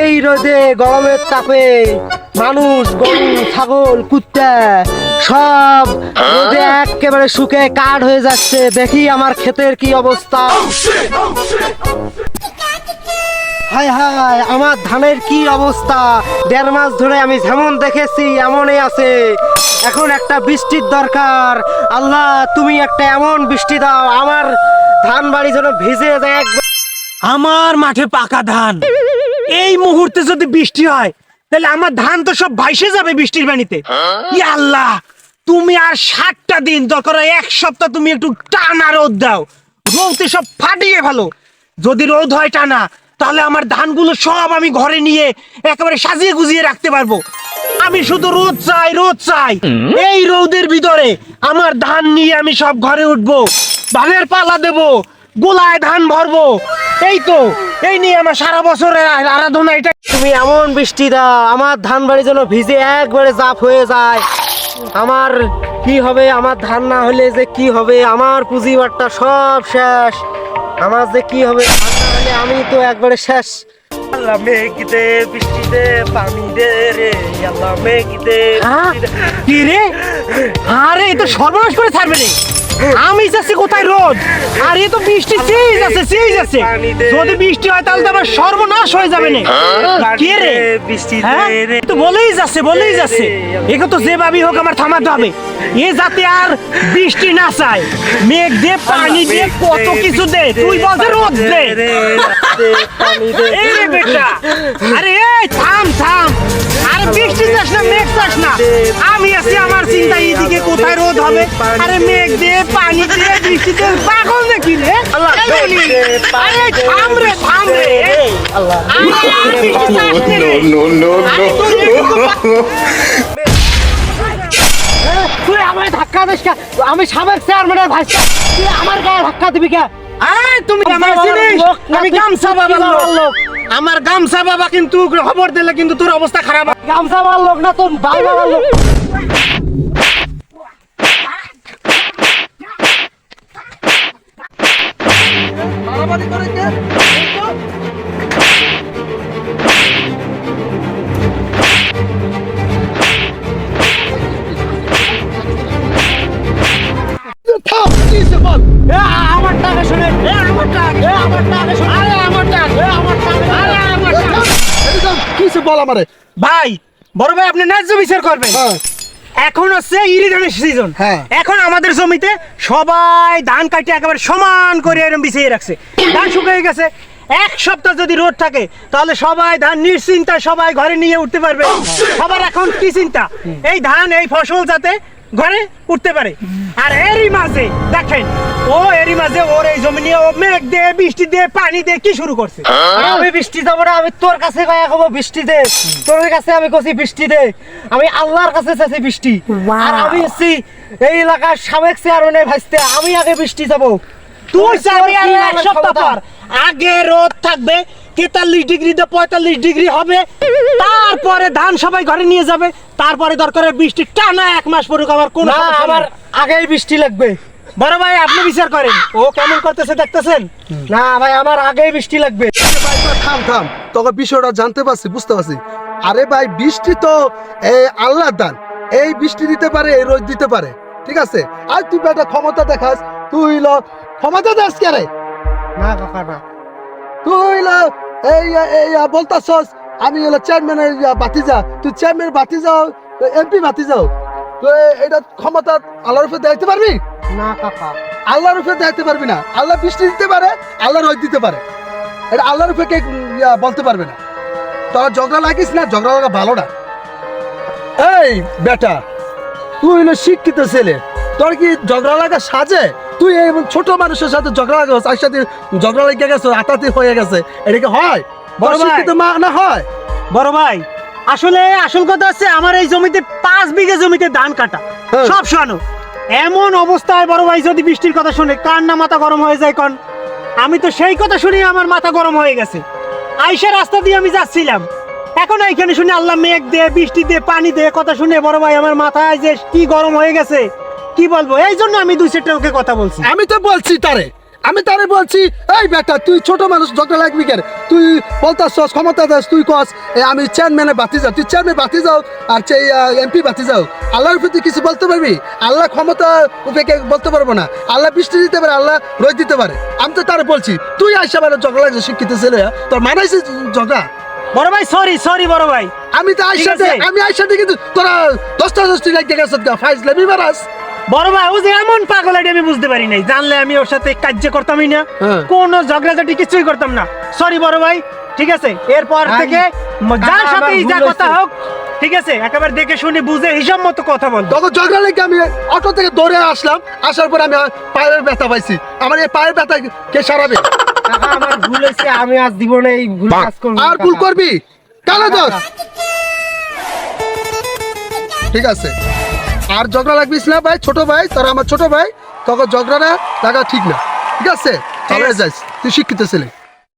এই রোদে গরমের তাপে মানুষ, গরু, ছাগল, কুত্তা সব রোদে একেবারে শুকে কাঠ হয়ে যাচ্ছে। দেখি আমার ক্ষেতের কি অবস্থা। হায় হায়, আমার ধানের কি অবস্থা? দেড় মাস ধরে আমি যেমন দেখেছি, এমনই আছে। এখন একটা বৃষ্টির দরকার। আল্লাহ, তুমি একটা এমন বৃষ্টি দাও, আমার ধান বাড়ি যেন ভিজে যায়। আমার মাঠে পাকা ধান। এই মুহূর্তে যদি বৃষ্টি হয় তাহলে আমার ধান তো সব ভাইসে যাবে বৃষ্টির পানিতে। আল্লাহ তুমি আর ষাটটা দিন দরকার এক সপ্তাহ তুমি একটু টানা রোদ দাও। রোদে সব ফাটিয়ে ভালো যদি রোদ হয় টানা তাহলে আমার ধানগুলো সব আমি ঘরে নিয়ে একেবারে সাজিয়ে গুজিয়ে রাখতে পারব। আমি শুধু রোদ চাই রোদ চাই। এই রোদের ভিতরে আমার ধান নিয়ে আমি সব ঘরে উঠবো। ধানের পালা দেবো গোলায় ধান ভরবো। এই তো এই নিয়ে আমার সারা বছরের আরাধনা এটা তুমি এমন বৃষ্টি দাও আমার ধান বাড়ি যেন ভিজে একবারে জাপ হয়ে যায়। আমার কি হবে আমার ধান না হলে যে কি হবে আমার পুঁজি বাট্টা সব শেষ। আমার যে কি হবে ধান না হলে আমি তো একবারে শেষ। আল্লাহ মেঘ দে বৃষ্টি দে পানি দে রে। আল্লাহ মেঘ দে হ্যাঁ? কি রে? আরে এ তো সর্বনাশ করে ছাড়বে রে। আমি যাচ্ছি কোথায়? রোদ। আর এ তো বৃষ্টি সিজ আছে সিজ আছে। যদি বৃষ্টি হয় তাহলে তো আমার সর্বনাশ হয়ে যাবে না। কে রে? বৃষ্টি হ্যাঁ? রে তো বলেই যাচ্ছে বলেই যাচ্ছে। একে তো যে ভাবি হোক আমার থামাতে হবে। এ যাতে আর বৃষ্টি না চায়। মেঘ দে পানি দে কত কিছু দে। তুই বলতে রোদ দে। আরে থাম থাম। আরে বৃষ্টি চাস না মেঘ চাস না। আমি আছি আমার চিন্তা এইদিকে কোথায় রোদ হবে? আরে মেঘ দে পানি দে বৃষ্টি দে পাগল নাকি রে? আরে থাম রে থাম রে। আল্লাহ না তুই আমার ধাক্কা দিস কে? আমি সাবেক চেয়ারম্যানের ভাই। তুই আমার গায়ে ধাক্কা দিবি কে? আরে তুমি আমার আমি গামছা বাবার লোক? আমার গামছা বাবা কিন্তু খবর দিলে কিন্তু তোর অবস্থা খারাপ। গামছা বাবার লোক না তোর বাবা লোক। এ, কিসে বল আমারে। ভাই বড় ভাই আপনি ন্যায্য বিচার করবেন। হ্যাঁ। এখন হচ্ছে ইরিধানের সিজন। হ্যাঁ। এখন আমাদের জমিতে সবাই ধান কাটে একেবারে সমান করে এরকম বিছিয়ে রাখছে। ধান শুকিয়ে গেছে। এক সপ্তাহ যদি রোদ থাকে তাহলে সবাই ধান নিশ্চিন্তা সবাই ঘরে নিয়ে উঠতে পারবে। সবার এখন কি চিন্তা? এই ধান এই ফসল যাতে ঘরে উঠতে পারে। আর এরই মাঝে দেখেন ও এরই মাঝে ওর এই জমি নিয়ে ও মেঘ দিয়ে বৃষ্টি দিয়ে পানি দিয়ে কি শুরু করছে? আমি বৃষ্টি যাব না আমি তোর কাছে কয়া কব বৃষ্টি দে। তোর কাছে আমি কছি বৃষ্টি দে। আমি আল্লাহর কাছে চাইছি বৃষ্টি। আর আমি হচ্ছি এই এলাকার সাবেক চেয়ারম্যানের ভাইস্তে আমি আগে বৃষ্টি যাব তুই চাবি আর এক সপ্তাহ পর। আগে রোদ থাকবে তেতাল্লিশ ডিগ্রি দিয়ে পঁয়তাল্লিশ ডিগ্রি হবে। তারপরে ধান সবাই ঘরে নিয়ে যাবে। তারপরে দরকার বৃষ্টি টানা এক মাস পরে আমার কোন আমার আগেই বৃষ্টি লাগবে। বড় ভাই আপনি বিচার করেন। ও কেমন করতেছে দেখতেছেন? না ভাই আমার আগেই বৃষ্টি লাগবে। থাম থাম। তোকে বিষয়টা জানতে পারছি বুঝতে পারছি। আরে ভাই বৃষ্টি তো এ আল্লাহর দান। এই বৃষ্টি দিতে পারে এই রোদ দিতে পারে। ঠিক আছে? আর তুই বেটা ক্ষমতা দেখাস তুই ল। ক্ষমতা দেখাস কে না কাকা না। তুই বলতাছস আমি হলো চেয়ারম্যানের বাতিজা তুই বাতিজা এমপি বাতিজাও তো এটা ক্ষমতা আল্লাহর উপরে দেখতে পারবি? না কাকা। আল্লাহর উপরে দেখতে পারবি না। আল্লাহ বৃষ্টি দিতে পারে আল্লাহ রোদ দিতে পারে। এটা আল্লাহর উপরে কে বলতে পারবে না। তোরা ঝগড়া লাগিস না ঝগড়া লাগা ভালো না। এই বেটা তুই হলো শিক্ষিত ছেলে। তোর কি ঝগড়া লাগা সাজে? তুই এই ছোট মানুষের সাথে ঝগড়া লাগা তার সাথে ঝগড়া লেগে গেছে আতাতি হয়ে গেছে এটা কি হয়? বড়। শিক্ষিত মা না হয়? বড় ভাই আসলে আসল কথা হচ্ছে আমার এই জমিতে পাঁচ বিঘে জমিতে ধান কাটা হ্যাঁ। সব শোনো এমন অবস্থায় বড় ভাই যদি বৃষ্টির কথা শুনে কার না মাথা গরম হয়ে যায় কন? আমি তো সেই কথা শুনে আমার মাথা গরম হয়ে গেছে। আইসা রাস্তা দিয়ে আমি যাচ্ছিলাম। এখন এইখানে শুনে আল্লাহ মেঘ দে বৃষ্টি দে পানি দে কথা শুনে বড় ভাই আমার মাথায় যে কি গরম হয়ে গেছে। কি বলব? এই জন্য আমি দুই চারটা ওকে কথা বলছি। আমি তো বলছি তারে। আমি তারে বলছি এই বেটা তুই ছোট মানুষ ঝগড়া লাগবি কেন? তুই বলতাস ক্ষমতা দাস তুই কস আমি চেয়ারম্যানে বাতি যাও তুই চেয়ারম্যান বাতি যাও আর সেই এমপি বাতি যাও। আল্লাহর প্রতি কিছু বলতে পারবি? আল্লাহ ক্ষমতা উপেকে বলতে পারব না। আল্লাহ বৃষ্টি দিতে পারে আল্লাহ রোদ দিতে পারে। আমি তো তারে বলছি তুই আইসা মানে ঝগড়া লাগছে শিক্ষিত ছেলে তোর মানাইছিস ঝগড়া বড় ভাই সরি সরি বড় ভাই। আমি তো আইসা ঠিক আমি আইসা কিন্তু তোরা দশটা দশটি লাগে গেছত গা ফাইজ লেবি মারাস। বড় ভাই ও যে এমন পাগল আইডি আমি বুঝতে পারি নাই। জানলে আমি ওর সাথে কার্য করতামই না হ্যাঁ। কোনো ঝগড়াঝাটি কিছুই করতাম না। সরি বড় ভাই ঠিক আছে? এরপর থেকে যার সাথে যা কথা হোক ঠিক আছে? একেবারে দেখে শুনে বুঝে হিসাব মতো কথা বল। তখন ঝগড়া লেগে আমি অটো থেকে দৌড়ে আসলাম আসার পর আমি পায়ের ব্যথা পাইছি। আমার এই পায়ের ব্যথা কে সারাবে? আমার ভুল হয়েছে আমি আজ জীবনে এই ভুল কাজ করব আর ভুল করবি? কেন দোষ। ঠিক আছে। আর ঝগড়া লাগবিস না ভাই ছোট ভাই তারা আমার ছোট ভাই তখন ঝগড়া না লাগা ঠিক না। ঠিক আছে? চলে আছে। যাইস। তুই শিক্ষিত ছেলে।